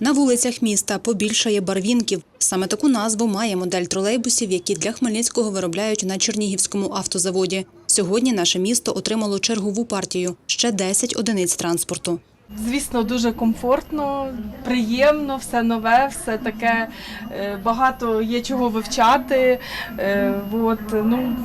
На вулицях міста побільшає барвінків. Саме таку назву має модель тролейбусів, які для Хмельницького виробляють на Чернігівському автозаводі. Сьогодні наше місто отримало чергову партію ще 10 одиниць транспорту. Звісно, дуже комфортно, приємно, все нове, все таке. е, Багато є чого вивчати. е, От, ну,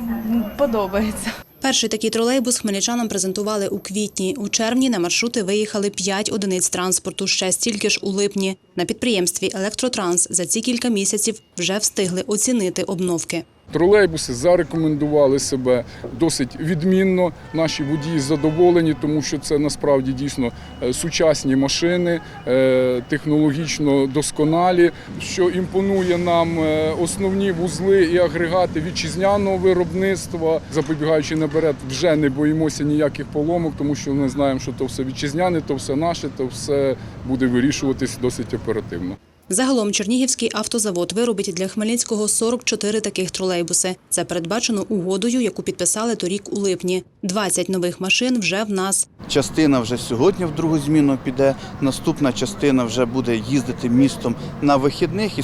подобається. Перший такий тролейбус хмельничанам презентували у квітні. У червні на маршрути виїхали 5 одиниць транспорту, ще стільки ж у липні. На підприємстві Електротранс за ці кілька місяців вже встигли оцінити обновки. Тролейбуси зарекомендували себе досить відмінно. Наші водії задоволені, тому що це насправді дійсно е, сучасні машини, е, технологічно досконалі. Що імпонує нам е, основні вузли і агрегати вітчизняного виробництва, запобігаючи наперед, вже не боїмося ніяких поломок, тому що ми знаємо, що то все вітчизняне, то все наше, то все буде вирішуватись досить оперативно. Загалом Чернігівський автозавод виробить для Хмельницького 44 таких тролейбуси. Це передбачено угодою, яку підписали торік у липні. 20 нових машин вже в нас. Частина вже сьогодні в другу зміну піде. Наступна частина вже буде їздити містом на вихідних і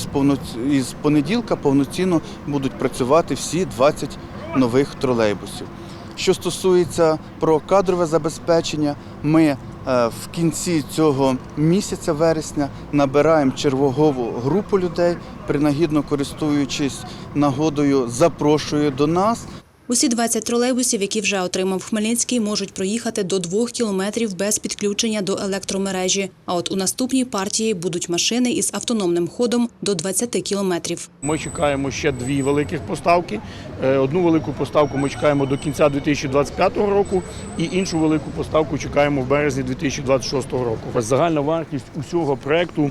з, понеділка повноцінно будуть працювати всі 20 нових тролейбусів. Що стосується про кадрове забезпечення, ми е, в кінці цього місяця вересня набираємо чергову групу людей, принагідно користуючись нагодою, запрошую до нас. Усі 20 тролейбусів, які вже отримав Хмельницький, можуть проїхати до 2 кілометрів без підключення до електромережі. А от у наступній партії будуть машини із автономним ходом до 20 кілометрів. Ми чекаємо ще дві великих поставки. Е, Одну велику поставку ми чекаємо до кінця 2025 року, і іншу велику поставку чекаємо в березні 2026 року. Загальна вартість усього проекту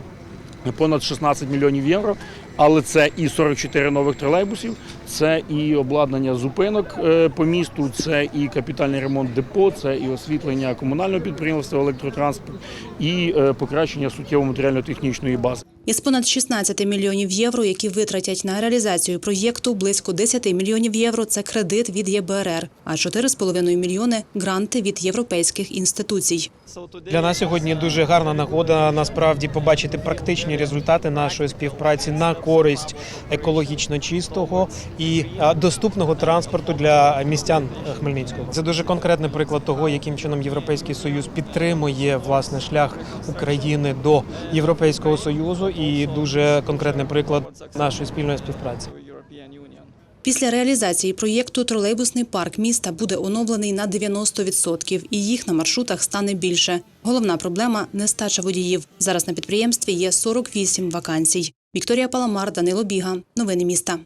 понад 16 мільйонів євро. Але це і 44 нових тролейбусів, це і обладнання зупинок е, по місту, це і капітальний ремонт депо, це і освітлення комунального підприємства електротранспорт, і е, покращення суттєво матеріально-технічної бази. Із понад 16 мільйонів євро, які витратять на реалізацію проєкту, близько 10 мільйонів євро – це кредит від ЄБРР, а 4,5 мільйони – гранти від європейських інституцій. Для нас сьогодні дуже гарна нагода насправді побачити практичні результати нашої співпраці на користь екологічно чистого і доступного транспорту для містян Хмельницького. Це дуже конкретний приклад того, яким чином Європейський Союз підтримує власне шлях України до Європейського Союзу, і дуже конкретний приклад нашої спільної співпраці. Після реалізації проєкту тролейбусний парк міста буде оновлений на 90%, і їх на маршрутах стане більше. Головна проблема – нестача водіїв. Зараз на підприємстві є 48 вакансій. Вікторія Паламар, Данило Біга. Новини міста.